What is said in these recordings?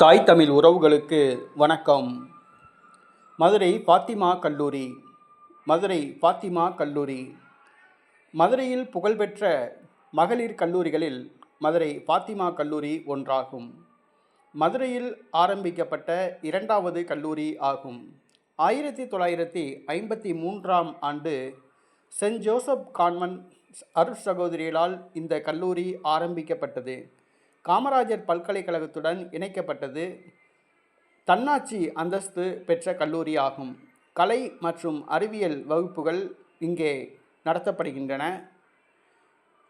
தாய் தமிழ் உறவுகளுக்கு வணக்கம். மதுரை பாத்திமா கல்லூரி மதுரை பாத்திமா கல்லூரி. மதுரையில் புகழ்பெற்ற மகளிர் கல்லூரிகளில் மதுரை பாத்திமா கல்லூரி ஒன்றாகும். மதுரையில் ஆரம்பிக்கப்பட்ட இரண்டாவது கல்லூரி ஆகும். ஆயிரத்தி தொள்ளாயிரத்தி ஐம்பத்தி மூன்றாம் ஆண்டு சென்ட் ஜோசப் கான்வென்ட் அருட் சகோதரிகளால் இந்த கல்லூரி ஆரம்பிக்கப்பட்டது. காமராஜர் பல்கலைக்கழகத்துடன் இணைக்கப்பட்டது தன்னாட்சி அந்தஸ்து பெற்ற கல்லூரி ஆகும். கலை மற்றும் அறிவியல் வகுப்புகள் இங்கே நடத்தப்படுகின்றன.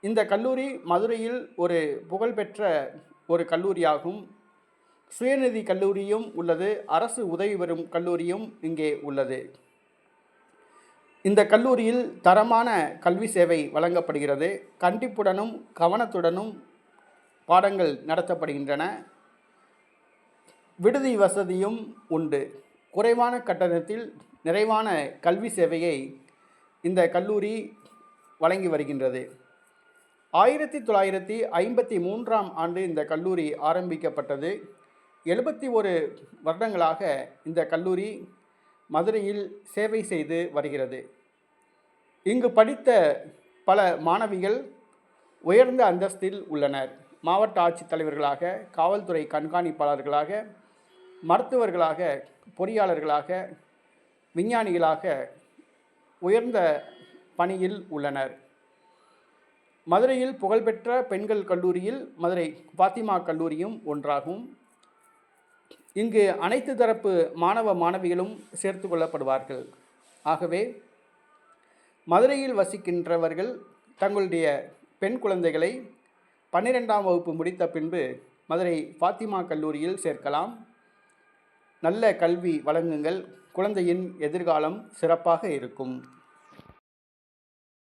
இந்த கல்லூரி மதுரையில் ஒரு புகழ்பெற்ற ஒரு கல்லூரியாகும். சுயநிதி கல்லூரியும் உள்ளது. அரசு உதவி பெறும் கல்லூரியும் இங்கே உள்ளது. இந்த கல்லூரியில் தரமான கல்வி சேவை வழங்கப்படுகிறது. கண்டிப்புடனும் கவனத்துடனும் பாடங்கள் நடத்தப்படுகின்றன. விடுதி வசதியும் உண்டு. குறைவான கட்டணத்தில் நிறைவான கல்வி சேவையை இந்த கல்லூரி வழங்கி வருகின்றது. ஆயிரத்தி தொள்ளாயிரத்தி ஐம்பத்தி மூன்றாம் ஆண்டு இந்த கல்லூரி ஆரம்பிக்கப்பட்டது. எழுபத்தி ஒரு வருடங்களாக இந்த கல்லூரி மதுரையில் சேவை செய்து வருகிறது. இங்கு படித்த பல மாணவிகள் உயர்ந்த அந்தஸ்தில் உள்ளனர். மாவட்ட ஆட்சித்தலைவர்களாக காவல்துறை கண்காணிப்பாளர்களாக மருத்துவர்களாக பொறியாளர்களாக விஞ்ஞானிகளாக உயர்ந்த பணியில் உள்ளனர். மதுரையில் புகழ்பெற்ற பெண்கள் கல்லூரியில் மதுரை பாத்திமா கல்லூரியும் ஒன்றாகும். இங்கு அனைத்து தரப்பு மாணவ மாணவிகளும் சேர்த்து கொள்ளப்படுவார்கள். ஆகவே மதுரையில் வசிக்கின்றவர்கள் தங்களுடைய பெண் குழந்தைகளை பன்னிரெண்டாம் வகுப்பு முடித்த பின்பு மதுரை ஃபாத்திமா கல்லூரியில் சேர்க்கலாம். நல்ல கல்வி வழங்குங்கள். குழந்தையின் எதிர்காலம் சிறப்பாக இருக்கும்.